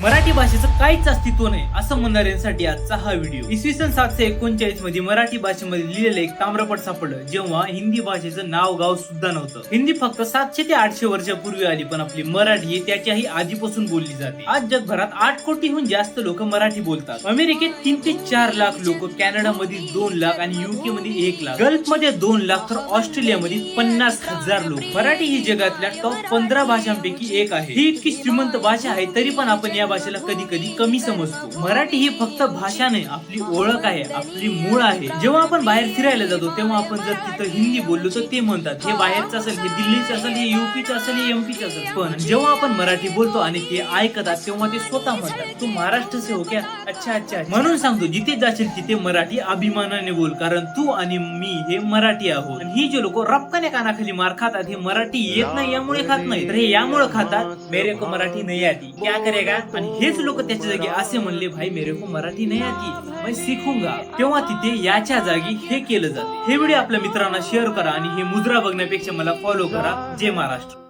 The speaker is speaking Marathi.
Mana? मराठी भाषेचं काहीच अस्तित्व नाही असं म्हणणाऱ्यांसाठी आजचा हा व्हिडिओ. इसवी सन सातशे एकोणचाळीसमध्ये मराठी भाषेमध्ये लिहिलेलं एक ताम्रपट सापडलं जेव्हा हिंदी भाषेचं नाव गाव सुद्धा नव्हतं. हिंदी फक्त सातशे ते आठशे वर्षापूर्वी आली पण आपली मराठी त्याच्याही आधीपासून बोलली जाते. आज जगभरात आठ कोटीहून जास्त लोक मराठी बोलतात. अमेरिकेत तीन ते चार लाख लोक कॅनडामध्ये दोन लाख आणि युके मध्ये एक लाख. गल्फमध्ये दोन लाख तर ऑस्ट्रेलियामध्ये पन्नास हजार लोक. मराठी ही जगातल्या टॉप पंधरा भाषांपैकी एक आहे. ही इतकी श्रीमंत भाषा आहे तरी पण आपण या भाषेला कधी कधी कमी समजतो. मराठी ही फक्त भाषा नाही आपली ओळख आहे आपली मूळ आहे. जेव्हा आपण बाहेर फिरायला जातो तेव्हा आपण जर तिथं हिंदी बोललो तर ते म्हणतात हे बाहेरचं असेल हे दिल्लीचं असेल हे युपीचं असेल हे एमपीचं असेल. पण जेव्हा आपण मराठी बोलतो आणि ते ऐकतात तेव्हा ते स्वतः म्हणतात तू महाराष्ट्र से हो क्या अच्छा अच्छा. म्हणून सांगतो जिथे जाशील तिथे मराठी अभिमानाने बोल कारण तू आणि मी हे मराठी आहोत. आणि ही जे लोक रपकाने कानाखाली मार खातात हे मराठी येत नाही यामुळे खात नाही तर हे यामुळे खातात. मेरे को मराठी नाही आती क्या करेगा? आणि तेच लोक त्याच्या जागी असे म्हणले भाई मेरे को मराठी नाही आती मैं शिकूंगा तेव्हा तिथे याच्या जागी हे केलं जाते. हे व्हिडिओ आपल्या मित्रांना शेअर करा आणि हे मुद्रा बघण्यापेक्षा मला फॉलो करा. जय महाराष्ट्र.